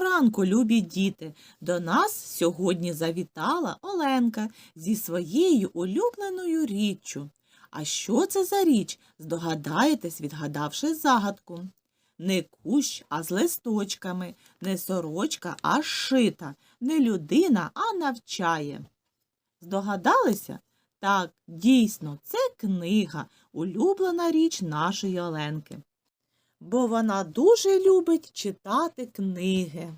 Ранку, любі діти! До нас сьогодні завітала Оленка зі своєю улюбленою річчю. А що це за річ? Здогадаєтесь, відгадавши загадку. Не кущ, а з листочками, не сорочка, а шита, не людина, а навчає. Здогадалися? Так, дійсно, це книга, улюблена річ нашої Оленки бо вона дуже любить читати книги.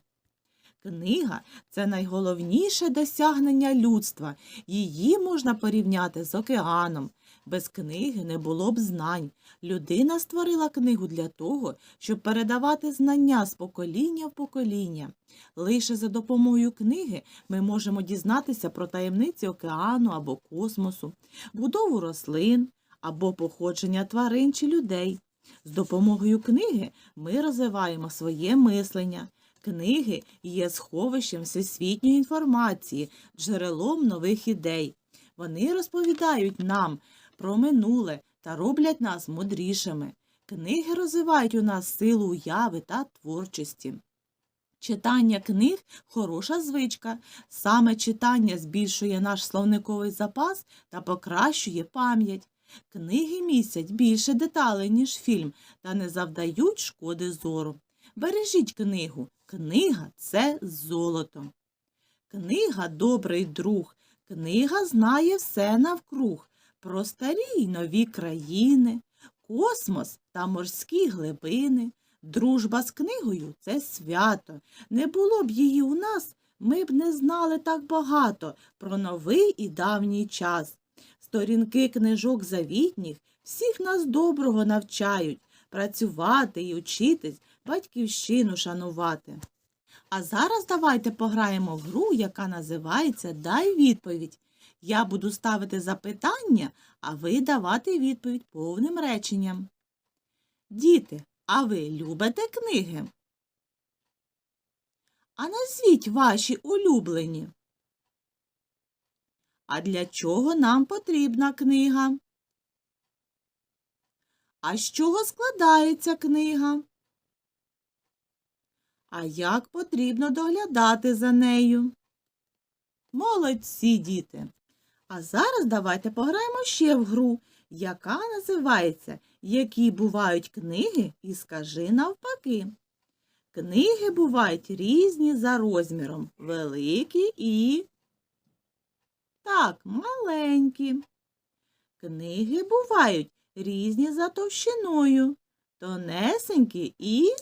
Книга це найголовніше досягнення людства. Її можна порівняти з океаном. Без книги не було б знань. Людина створила книгу для того, щоб передавати знання з покоління в покоління. Лише за допомогою книги ми можемо дізнатися про таємниці океану або космосу, будову рослин або походження тварин чи людей. З допомогою книги ми розвиваємо своє мислення. Книги є сховищем всесвітньої інформації, джерелом нових ідей. Вони розповідають нам про минуле та роблять нас мудрішими. Книги розвивають у нас силу уяви та творчості. Читання книг хороша звичка. Саме читання збільшує наш словниковий запас та покращує пам'ять. Книги містять більше деталей, ніж фільм, та не завдають шкоди зору. Бережіть книгу. Книга це золото. Книга добрий друг. Книга знає все навкруг. Про старі й нові країни, космос та морські глибини. Дружба з книгою це свято. Не було б її у нас, ми б не знали так багато про новий і давній час. Сторінки книжок завітніх всіх нас доброго навчають працювати і учитись, батьківщину шанувати. А зараз давайте пограємо в гру, яка називається Дай відповідь. Я буду ставити запитання, а ви давати відповідь повним реченням. Діти, а ви любите книги? А назвіть ваші улюблені. А для чого нам потрібна книга? А з чого складається книга? А як потрібно доглядати за нею? Молодці діти! А зараз давайте пограємо ще в гру, яка називається Які бувають книги і скажи навпаки. Книги бувають різні за розміром, великі і так, маленькі. Книги бувають різні за товщиною, тонесенькі і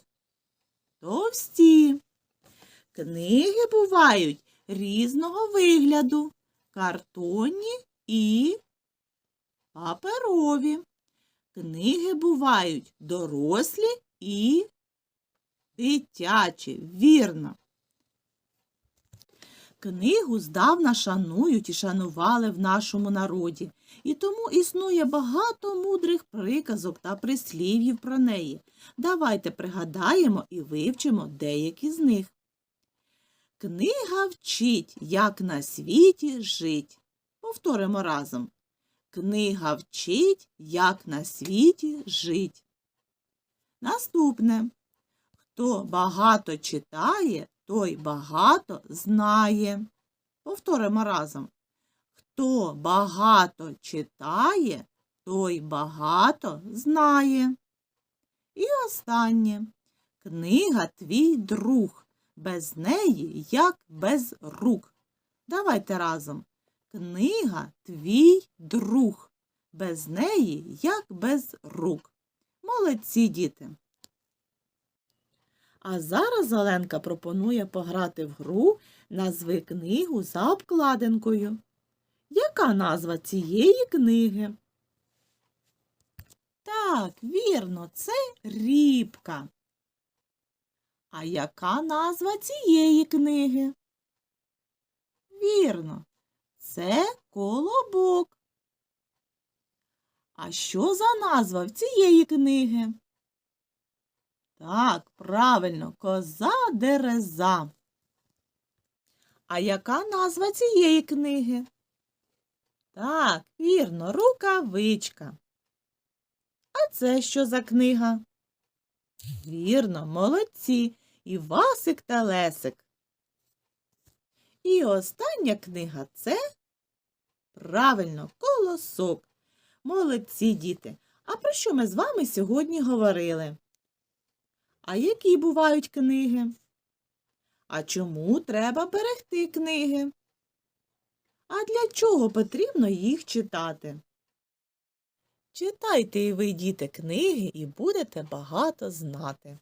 товсті. Книги бувають різного вигляду, картонні і паперові. Книги бувають дорослі і дитячі, вірно. Книгу здавна шанують і шанували в нашому народі, і тому існує багато мудрих приказок та прислів'їв про неї. Давайте пригадаємо і вивчимо деякі з них. Книга вчить, як на світі жить. Повторимо разом. Книга вчить, як на світі жить. Наступне. Хто багато читає, той багато знає. Повторимо разом. Хто багато читає, той багато знає. І останнє. Книга твій друг. Без неї, як без рук. Давайте разом. Книга твій друг. Без неї, як без рук. Молодці діти. А зараз Оленка пропонує пограти в гру назви книгу за обкладинкою. Яка назва цієї книги? Так, вірно, це рібка. А яка назва цієї книги? Вірно, це колобок. А що за назва в цієї книги? Так, правильно, коза дереза. А яка назва цієї книги? Так, вірно, рукавичка. А це що за книга? Вірно, молодці. Івасик та Лесик. І остання книга це правильно колосок. Молодці діти. А про що ми з вами сьогодні говорили? А які бувають книги? А чому треба берегти книги? А для чого потрібно їх читати? Читайте і ви, діти, книги і будете багато знати.